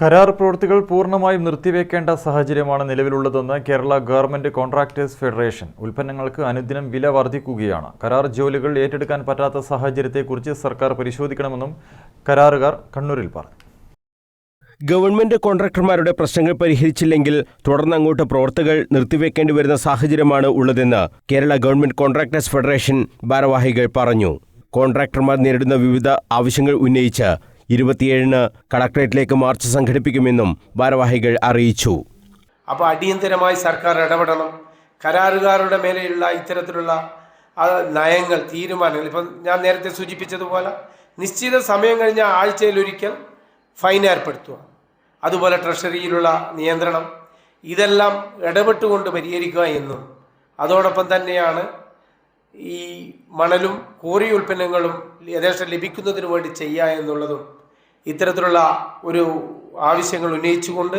കരാർ പ്രവൃത്തികൾ പൂർണമായും നിർത്തിവെക്കേണ്ട സാഹചര്യമാണ് നിലവിലുള്ളതെന്ന് കേരള ഗവൺമെന്റ് കോൺട്രാക്ടേഴ്സ് ഫെഡറേഷൻ ഉൽപ്പന്നങ്ങൾക്ക് അനുദിനം വില വർദ്ധിക്കുകയാണ്. കരാർ ജോലികൾ ഏറ്റെടുക്കാൻ പറ്റാത്ത സാഹചര്യത്തെക്കുറിച്ച് സർക്കാർ പരിശോധിക്കണമെന്നും കരാറുകാർ കണ്ണൂരിൽ പറഞ്ഞു. ഗവൺമെന്റ് കോൺട്രാക്ടർമാരുടെ പ്രശ്നങ്ങൾ പരിഹരിച്ചില്ലെങ്കിൽ തുടർന്ന് അങ്ങോട്ട് പ്രവർത്തകൾ നിർത്തിവെക്കേണ്ടി വരുന്ന സാഹചര്യമാണ് ഉള്ളതെന്ന് കേരള ഗവൺമെന്റ് കോൺട്രാക്ടേഴ്സ് ഫെഡറേഷൻ ഭാരവാഹികൾ പറഞ്ഞു. കോൺട്രാക്ടർമാർ നേരിടുന്ന വിവിധ ആവശ്യങ്ങൾ ഉന്നയിച്ച് ഇരുപത്തിയേഴിന് കളക്ടറേറ്റിലേക്ക് മാർച്ച് സംഘടിപ്പിക്കുമെന്നും ഭാരവാഹികൾ അറിയിച്ചു. അപ്പോൾ അടിയന്തരമായി സർക്കാർ ഇടപെടണം. കരാറുകാരുടെ മേലെയുള്ള ഇത്തരത്തിലുള്ള നയങ്ങൾ തീരുമാനങ്ങൾ. ഇപ്പം ഞാൻ നേരത്തെ സൂചിപ്പിച്ചതുപോലെ നിശ്ചിത സമയം കഴിഞ്ഞ ആഴ്ചയിലൊരിക്കൽ ഫൈൻ ഏർപ്പെടുത്തുക. അതുപോലെ ട്രഷറിയിലുള്ള നിയന്ത്രണം. ഇതെല്ലാം ഇടപെട്ടുകൊണ്ട് പരിഹരിക്കുക എന്നും. അതോടൊപ്പം തന്നെയാണ് ഈ മണലും കോറി ഉൽപ്പന്നങ്ങളും യഥേഷ്ടം ലഭിക്കുന്നതിന് വേണ്ടി ചെയ്യുക എന്നുള്ളതും ഇത്തരത്തിലുള്ള ഒരു ആവശ്യങ്ങൾ ഉന്നയിച്ചുകൊണ്ട്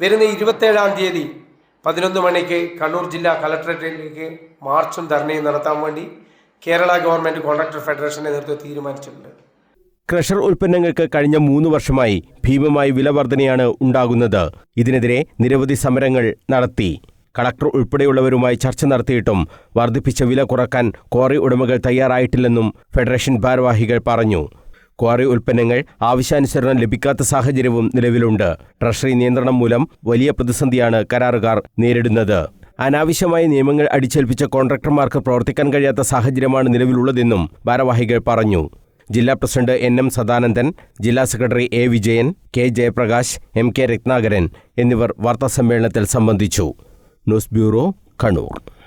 വരുന്ന ഇരുപത്തേഴാം തീയതി പതിനൊന്ന് മണിക്ക് കണ്ണൂർ ജില്ലാ കളക്ടറേറ്റിലേക്ക് മാർച്ചും ധർണയും നടത്താൻ വേണ്ടി കേരള ഗവൺമെന്റ് കോൺട്രാക്ടർ ഫെഡറേഷന്റെ നേതൃത്വം തീരുമാനിച്ചിട്ടുണ്ട്. ക്രഷർ ഉൽപ്പന്നങ്ങൾക്ക് കഴിഞ്ഞ മൂന്ന് വർഷമായി ഭീമമായി വില വർധനയാണ് ഉണ്ടാകുന്നത്. ഇതിനെതിരെ നിരവധി സമരങ്ങൾ നടത്തി. കളക്ടർ ഉൾപ്പെടെയുള്ളവരുമായി ചർച്ച നടത്തിയിട്ടും വർദ്ധിപ്പിച്ച വില കുറയ്ക്കാൻ ക്വാറി ഉടമകൾ തയ്യാറായിട്ടില്ലെന്നും ഫെഡറേഷൻ ഭാരവാഹികൾ പറഞ്ഞു. ക്വാറി ഉൽപ്പന്നങ്ങൾ ആവശ്യാനുസരണം ലഭിക്കാത്ത സാഹചര്യവും നിലവിലുണ്ട്. ട്രഷറി നിയന്ത്രണം മൂലം വലിയ പ്രതിസന്ധിയാണ് കരാറുകാർ നേരിടുന്നത്. അനാവശ്യമായ നിയമങ്ങൾ അടിച്ചേൽപ്പിച്ച കോൺട്രാക്ടർമാർക്ക് പ്രവർത്തിക്കാൻ കഴിയാത്ത സാഹചര്യമാണ് നിലവിലുള്ളതെന്നും ഭാരവാഹികൾ പറഞ്ഞു. ജില്ലാ പ്രസിഡന്റ് എൻ എം സദാനന്ദൻ ജില്ലാ secretary A Vijayan K Jayaprakash M K Ratnakaran എന്നിവർ വാർത്താസമ്മേളനത്തിൽ സംബന്ധിച്ചു. News bureau Kannur.